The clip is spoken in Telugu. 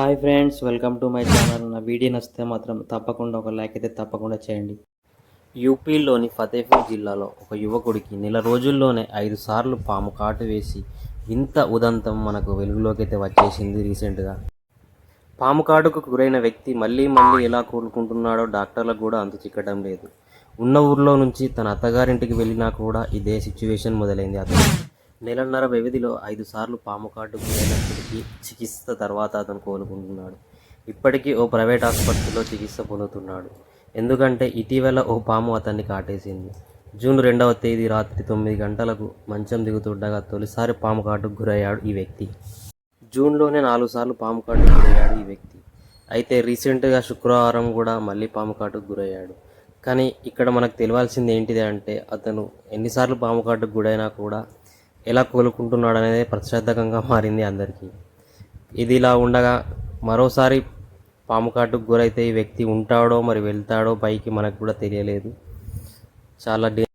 Hi friends welcome to my channel. నా వీడియో నచ్చితే మాత్రం తప్పకుండా ఒక లైక్ అయితే తప్పకుండా చేయండి. యూపీలోని ఫతేపూర్ జిల్లాలో ఒక యువకుడికి నెల రోజుల్లోనే ఐదు సార్లు పాము కాటు వేసి వింత ఉదంతం మనకు వెలుగులోకి అయితే వచ్చేసింది రీసెంట్గా. పాము కాటుకు గురైన వ్యక్తి మళ్ళీ మళ్ళీ ఎలా కోలుకుంటున్నాడో డాక్టర్లకు కూడా అంతు చిక్కడం లేదు. ఉన్న ఊర్లో నుంచి తన అత్తగారింటికి వెళ్ళినా కూడా ఇదే సిచ్యువేషన్ మొదలైంది అతను నెలన్నర వ్యవధిలో ఐదు సార్లు పాము కార్డు గురైనప్పటికీ చికిత్స తర్వాత అతను కోలుకుంటున్నాడు. ఇప్పటికీ ఓ ప్రైవేట్ ఆసుపత్రిలో చికిత్స పొందుతున్నాడు. ఎందుకంటే ఇటీవల ఓ పాము అతన్ని కాటేసింది. జూన్ రెండవ తేదీ రాత్రి తొమ్మిది గంటలకు మంచం దిగుతుండగా తొలిసారి పాము కాటుకు గురయ్యాడు ఈ వ్యక్తి. జూన్లోనే నాలుగు సార్లు పాము కాటుకు గురయ్యాడు ఈ వ్యక్తి. అయితే రీసెంట్గా శుక్రవారం కూడా మళ్ళీ పాము కాటుకు గురయ్యాడు. కానీ ఇక్కడ మనకు తెలియాల్సింది ఏంటిది అంటే అతను ఎన్నిసార్లు పాము కాటుకు గురైనా కూడా ఎలా కోలుకుంటున్నాడు అనేది ప్రశ్నార్థకంగా మారింది అందరికీ. ఇది ఇలా ఉండగా మరోసారి పాము కాటుకు గురైతే ఈ వ్యక్తి ఉంటాడో మరి వెళ్తాడో పైకి మనకు కూడా తెలియలేదు. చాలా డే